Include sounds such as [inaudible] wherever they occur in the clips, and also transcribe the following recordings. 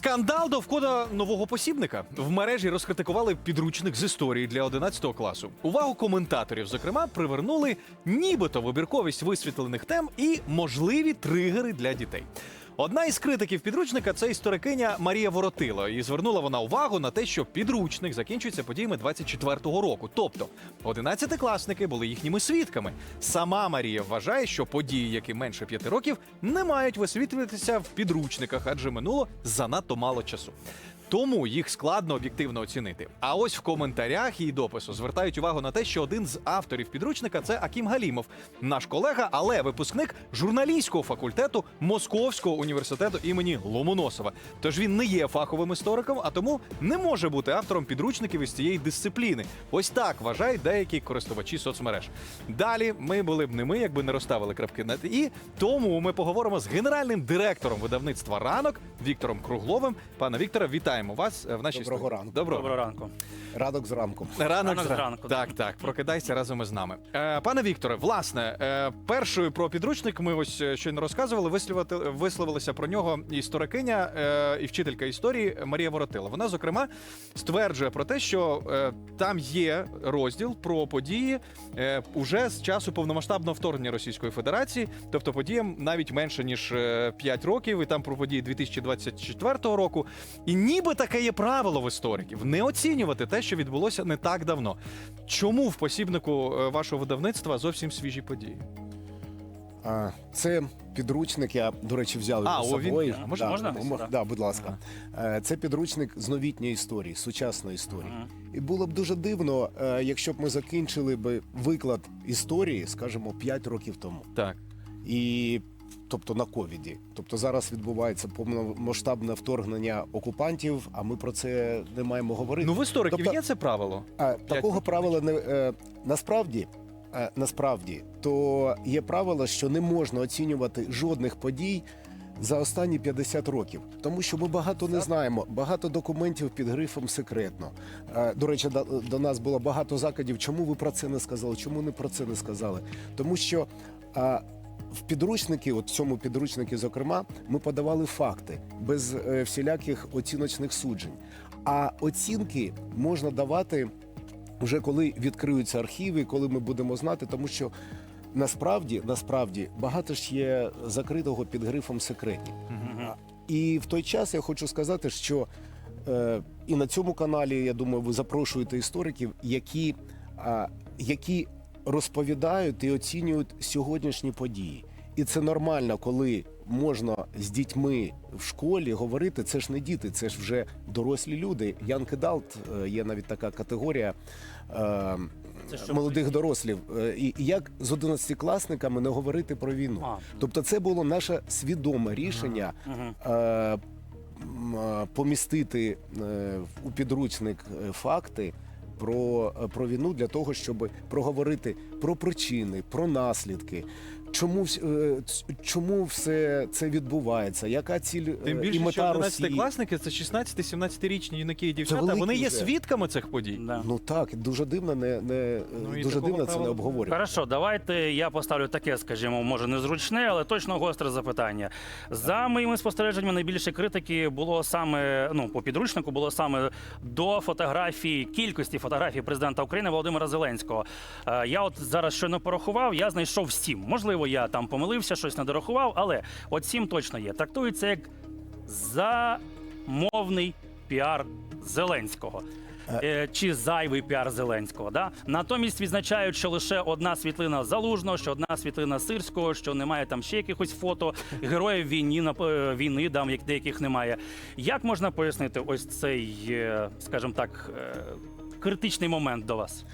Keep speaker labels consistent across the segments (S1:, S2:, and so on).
S1: Скандал довкола нового посібника. В мережі розкритикували підручник з історії для 11 класу. Увагу коментаторів, зокрема, привернули нібито вибірковість висвітлених тем і можливі тригери для дітей. Одна із критиків підручника це історикиня Марія Воротило. І звернула вона увагу на те, що підручник закінчується подіями 24-го року. Тобто 11-класники були їхніми свідками. Сама Марія вважає, що події, які менше п'яти років, не мають висвітлюватися в підручниках, адже минуло занадто мало часу. Тому їх складно об'єктивно оцінити. А ось в коментарях її допису звертають увагу на те, що один з авторів підручника це Акім Галімов, наш колега, але випускник журналістського факультету Московського університету імені Ломоносова. Тож він не є фаховим істориком, а тому не може бути автором підручників із цієї дисципліни. Ось так вважають деякі користувачі соцмереж. Далі ми були б не ми, якби не розставили крапки над і. Тому ми поговоримо з генеральним директором видавництва ранок Віктором Кругловим. Пане Вікторе, вітаємо вас е, в нашій
S2: Доброго
S1: студії.
S2: ранку.
S1: Доброго
S3: Доброго ранку.
S2: Ранок зранку.
S1: Ранок,
S3: Ранок
S1: зранку.
S3: зранку,
S1: Так, так, прокидайся разом із нами. Е, пане Вікторе, власне, е, першою про підручник ми ось е, щойно розказували. Висловити, висловилася про нього історикиня е, і вчителька історії Марія Воротила. Вона, зокрема, стверджує про те, що е, там є розділ про події е, уже з часу повномасштабного вторгнення Російської Федерації, тобто подіям навіть менше ніж 5 років, і там про події 2024 року. І ніби таке є правило в істориків не оцінювати те, що відбулося не так давно. Чому в посібнику е, вашого видавництва зовсім свіжі події?
S2: А, це підручник. Я, до речі, взяв його з собою.
S1: можна-
S2: да,
S3: можна?
S2: м-
S3: Так.
S2: Да, будь ласка. Е, Це підручник з новітньої історії, сучасної історії.
S3: Мгм.
S2: І було б дуже дивно, е, якщо б ми закінчили би виклад історії, скажімо, 5 років тому.
S1: Так.
S2: І тобто на ковіді. Тобто зараз відбувається повномасштабне вторгнення окупантів, а ми про це не маємо говорити.
S1: Ну, в істориків
S2: Тобто-
S1: є це правило.
S2: А, такого правила не е, насправді. е, Насправді, то є правило, що не можна оцінювати жодних подій за останні 50 років, тому що ми багато не знаємо, багато документів під грифом секретно. Е, До речі, до, до нас було багато закладів. Чому ви про це не сказали? Чому не про це не сказали? Тому що в підручники, от в цьому підручнику, зокрема, ми подавали факти без е, всіляких оціночних суджень. А оцінки можна давати вже коли відкриються архіви, коли ми будемо знати, тому що насправді, насправді багато ж є закритого під грифом секретів. І в той час я хочу сказати, що е, і на цьому каналі, я думаю, ви запрошуєте істориків, які, а, які розповідають і оцінюють сьогоднішні події. І це нормально, коли можна з дітьми в школі говорити. Це ж не діти, це ж вже дорослі люди. Adult, е, є навіть така категорія. е, Молодих дорослів, Е, і як з 11-класниками не говорити про війну.
S3: А,
S2: Тобто, це було наше свідоме рішення е, е, помістити е, у підручник факти про, е, про війну для того, щоб проговорити про причини, про наслідки. Чому, вс- е, чому все це відбувається? Яка ціль е,
S1: Тим
S2: і
S1: більше, що 11
S2: Росії?
S1: класники це 16-17-річні юнаки і дівчата. Вони є
S2: вже.
S1: свідками цих подій.
S3: Да.
S2: Ну так, дуже дивно, не, не
S1: Ну,
S2: дуже дивно це не обговорювати.
S3: Хорошо, давайте я поставлю таке, скажімо, може незручне, але точно гостре запитання. За моїми спостереженнями, найбільше критики було саме ну по підручнику, було саме до фотографій, кількості фотографій президента України Володимира Зеленського. Е, Я от зараз щойно порахував, я знайшов сім. Можливо, я там помилився, щось не дорахував, але от сім точно є. Трактується як замовний піар Зеленського. Е, Чи зайвий піар Зеленського, да натомість відзначають, що лише одна світлина залужного, що одна світлина сирського, що немає там ще якихось фото героїв війни е, війни, там як деяких немає. Як можна пояснити ось цей, е, скажімо так, е, критичний момент до вас?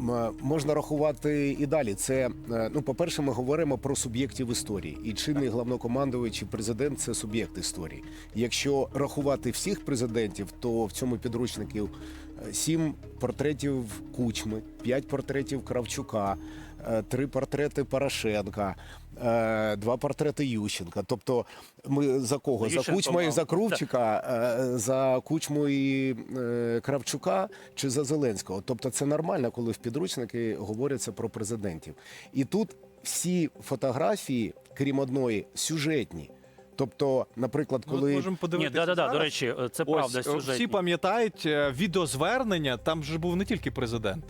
S2: М, Можна рахувати і далі. Це е, ну, по-перше, ми говоримо про суб'єктів історії. І чинний головнокомандуючий президент це суб'єкт історії. Якщо рахувати всіх президентів, то в цьому підручнику е, сім портретів Кучми, п'ять портретів Кравчука, е, три портрети Порошенка. е, Два портрети Ющенка. Тобто, ми за кого? За
S3: Ющенко
S2: Кучма і
S3: мав.
S2: за Крувчика, е, за Кучму і е, Кравчука чи за Зеленського. Тобто це нормально, коли в підручники говоряться про президентів. І тут всі фотографії, крім одної, сюжетні. Тобто, наприклад, коли
S1: можемо
S3: Ні,
S1: подивитися.
S3: да, да, да,
S1: зараз.
S3: до речі, е, це
S1: Ось,
S3: правда
S1: е,
S3: сюжетні.
S1: Всі пам'ятають е, відеозвернення, там же був не тільки президент.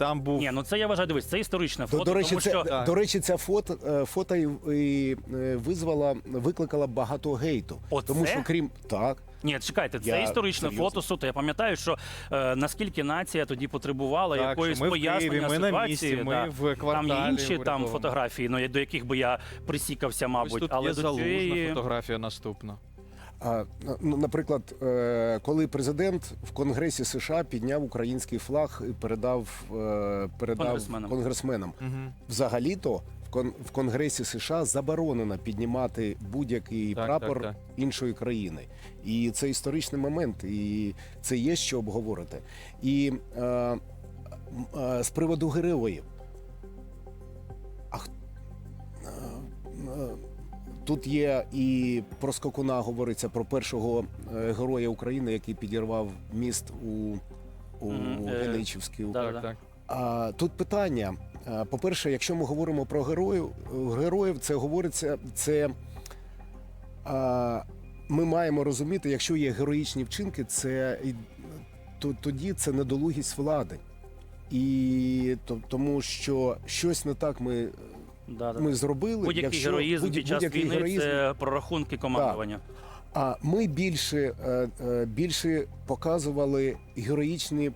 S1: Там був
S3: Ні, ну це я вважаю, дивись, це історичне
S2: до,
S3: фото,
S2: до речі,
S3: тому
S2: це
S3: що
S2: до речі, ця фото, е, фото і, і е, визвала, викликала багато гейту.
S3: Оце?
S2: Тому що крім так,
S3: Ні, чекайте, це
S2: Я
S3: історичне
S2: серйозно.
S3: фото суто. Я пам'ятаю, що е, наскільки нація тоді потребувала
S1: Так,
S3: якоїсь
S1: що ми в
S3: пояснення
S1: Києві, ми на
S3: ситуації.
S1: місці, ми
S3: да.
S1: в кварталі
S3: Там є інші там фотографії, ну до яких би я присікався,
S1: Ось
S3: мабуть,
S1: тут
S3: але
S1: є
S3: до
S1: залужна
S3: цієї
S1: фотографія наступна.
S2: А, ну, наприклад, е, коли президент в Конгресі США підняв український флаг і передав, е, передав
S3: Конгресменам.
S2: конгресменам.
S1: Угу.
S2: Взагалі-то в, кон- Конгресі США заборонено піднімати будь-який
S1: Так,
S2: прапор
S1: так, так.
S2: іншої країни. І це історичний момент, і це є що обговорити. І е, е, з приводу героїв. А, е, е, Тут є і про скакуна говориться про першого е, героя України, який підірвав міст у, у
S3: е,
S2: Геничівській.
S1: Так, так.
S2: а, тут питання. По-перше, якщо ми говоримо про героїв, героїв це говориться, це а, ми маємо розуміти, якщо є героїчні вчинки, це то тоді це недолугість влади. І то, тому що щось не так ми,
S3: Да, да,
S2: ми
S3: да.
S2: зробили.
S3: будь-який
S2: якщо
S3: героїзм
S2: будь-
S3: під час
S2: будь-який
S3: війни
S2: героїзм,
S3: це прорахунки командування.
S2: а ми більше, е, е, більше показували героїчні,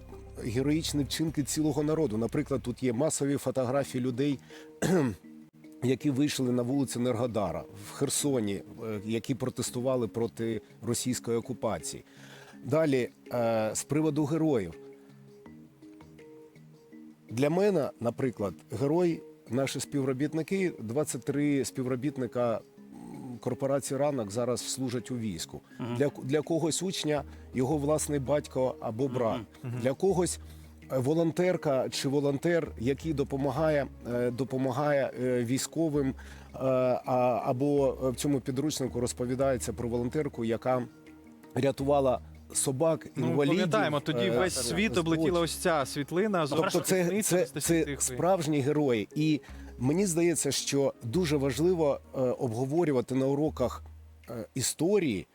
S2: героїчні вчинки цілого народу. Наприклад, тут є масові фотографії людей, [clears throat] які вийшли на вулиці Нергодара в Херсоні, е, які протестували проти російської окупації. Далі, з приводу героїв. Для мене, наприклад, герой, наші співробітники, 23 співробітника корпорації ранок зараз служать у війську.
S3: Мгм.
S2: Для, для когось учня його власний батько або брат. Для когось е, волонтерка чи волонтер, який допомагає, е, допомагає е, військовим, або в цьому підручнику розповідається про волонтерку, яка рятувала собак,
S1: Ну,
S2: інвалідів.
S1: пам'ятаємо, тоді
S2: е,
S1: весь світ облетіла ось ця світлина
S2: Тобто це, це, це справжні герої. І мені здається, що дуже важливо е, обговорювати на уроках е, історії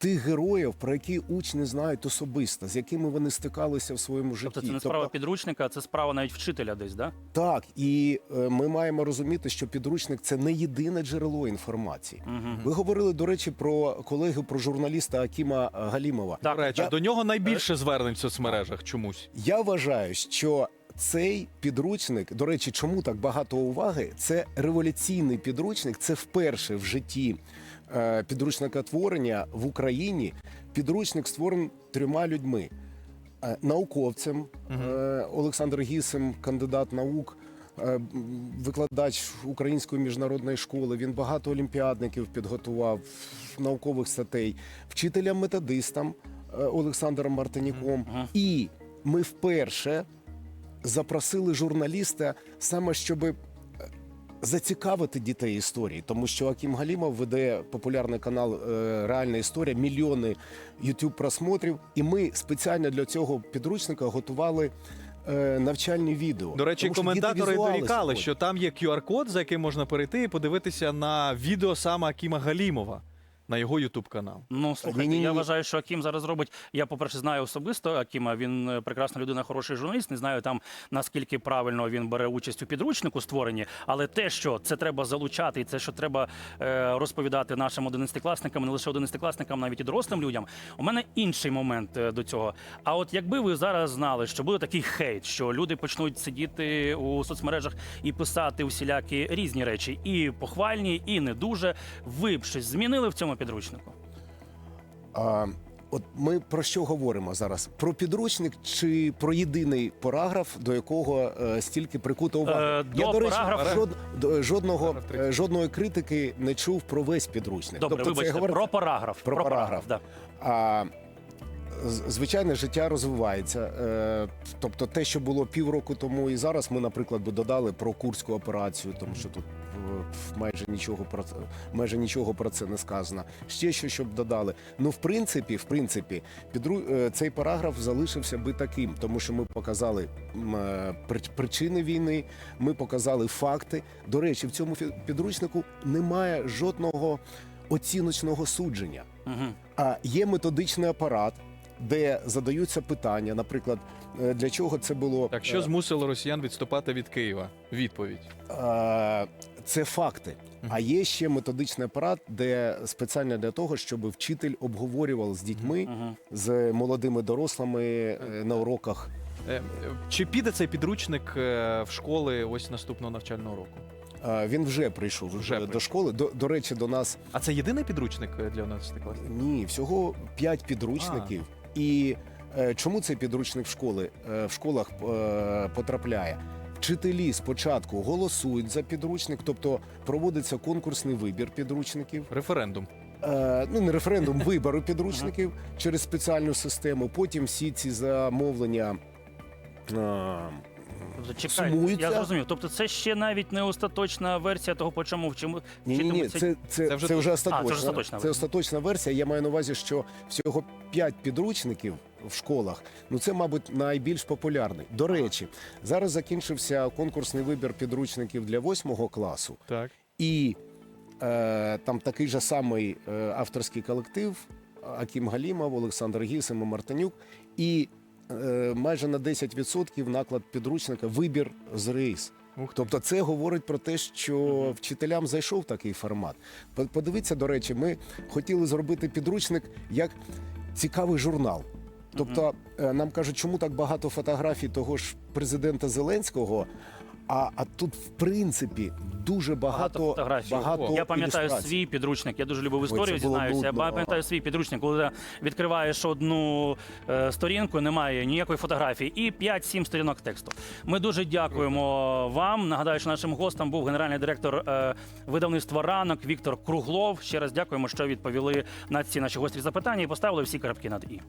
S2: тих героїв, про які учні знають особисто, з якими вони стикалися в своєму житті.
S3: Тобто це не справа підручника, це справа навіть вчителя десь, да?
S2: Так, і е, ми маємо розуміти, що підручник це не єдине джерело інформації.
S3: Угу.
S2: Ви говорили, до речі, про колегу, про журналіста Акіма Галімова.
S3: Так,
S1: До речі,
S2: я-
S1: до нього найбільше звернень в соцмережах чомусь.
S2: Я вважаю, що цей підручник, до речі, чому так багато уваги? Це революційний підручник. Це вперше в житті е, підручника творення в Україні. Підручник створений трьома людьми: Е, науковцем е, Олександр Гісем, кандидат наук. Викладач української міжнародної школи, він багато олімпіадників підготував наукових статей, вчителям-методистам е, Олександром Мартиніком.
S3: Мгм.
S2: І ми вперше запросили журналіста саме щоб е, зацікавити дітей історії, тому що Акім Галімов веде популярний канал е, Реальна історія, мільйони youtube просмотрів. І ми спеціально для цього підручника готували е, навчальні відео.
S1: До речі,
S2: Тому
S1: коментатори дорікали, що там є QR-код, за яким можна перейти і подивитися на відео саме Акіма Галімова на його ютуб канал.
S3: Ну слухайте,
S2: Ні-ні-ні.
S3: я вважаю, що Акім зараз робить. Я, по-перше, знаю особисто Акіма. Він е, прекрасна людина, хороший журналіст. Не знаю там наскільки правильно він бере участь у підручнику створенні, але те, що це треба залучати, і це, що треба е, розповідати нашим одинадцятикласникам, не лише одинадцятикласникам, навіть і дорослим людям. У мене інший момент е, до цього. А от якби ви зараз знали, що буде такий хейт, що люди почнуть сидіти у соцмережах і писати усілякі різні речі, і похвальні, і не дуже. Ви б щось змінили в цьому підручнику?
S2: А, от ми про що говоримо зараз? Про підручник чи про єдиний параграф, до якого е, стільки прикута увага?
S3: Е, до
S2: Я, до речі,
S3: параграф-
S2: жод, до- жодного, е, жодної критики не чув про весь підручник.
S3: Добре,
S2: тобто
S3: вибачте,
S2: говорить-
S3: про параграф.
S2: про параграф.
S3: да.
S2: А звичайне життя розвивається. Е, Тобто, те, що було півроку тому і зараз, ми, наприклад, би додали про курську операцію, тому що тут е, майже нічого про це майже нічого про це не сказано. Ще що щоб додали. Ну, в принципі, в принципі, підру... е, цей параграф залишився би таким, тому що ми показали при- причини війни, ми показали факти. До речі, в цьому підручнику немає жодного оціночного судження.
S3: Мгм.
S2: А є методичний апарат, де задаються питання, наприклад, е, для чого це було
S1: Так що
S2: е,
S1: змусило росіян відступати від Києва? Відповідь.
S2: Е, це факти. А є ще методичний апарат, де спеціально для того, щоб вчитель обговорював з дітьми, з молодими дорослими на уроках.
S1: Чи піде цей підручник в школи ось наступного навчального року?
S2: Він вже прийшов
S1: Вже
S2: е,
S1: прийшов.
S2: до школи. До, до речі, до нас
S1: А це єдиний підручник для 11 класів?
S2: ні, всього п'ять підручників. І е, чому цей підручник в школи е, в школах е, потрапляє? Вчителі спочатку голосують за підручник, тобто проводиться конкурсний вибір підручників.
S1: Референдум.
S2: Е, ну не референдум, [laughs] вибору підручників через спеціальну систему. Потім всі ці замовлення.
S3: Тобто, чекай,
S2: Сумуються.
S3: я зрозумів. Тобто, це ще навіть не остаточна версія того, по чому вчимо
S2: Ні, ні, ні,
S3: вчитимуться
S2: це, це,
S1: Це
S2: це,
S1: вже
S2: вже, остаточна.
S3: А, це вже остаточна
S2: це
S3: версія.
S2: остаточна версія. Я маю на увазі, що всього 5 підручників в школах. Ну це, мабуть, найбільш популярний. До речі, зараз закінчився конкурсний вибір підручників для 8 класу,
S1: Так.
S2: і е, там такий же самий е, авторський колектив Акім Галімов, Олександр Гісим і Мартинюк. І майже на 10% наклад підручника вибір з рейс. Тобто це говорить про те, що вчителям зайшов такий формат. По- Подивіться, до речі, ми хотіли зробити підручник як цікавий журнал. Тобто е, нам кажуть, чому так багато фотографій того ж президента Зеленського. А, а тут, в принципі, дуже багато,
S3: Багато фотографій.
S2: багато
S3: Я пам'ятаю
S2: ілюстрацій.
S3: свій підручник. Я дуже любив історію,
S2: це було
S3: зізнаюся. Я
S2: нудно.
S3: пам'ятаю свій підручник, коли ти відкриваєш одну е, сторінку, немає ніякої фотографії, і 5-7 сторінок тексту. Ми дуже дякуємо вам. Нагадаю, що нашим гостем був генеральний директор е, видавництва ранок Віктор Круглов. Ще раз дякуємо, що відповіли на ці наші гострі запитання і поставили всі крапки над і.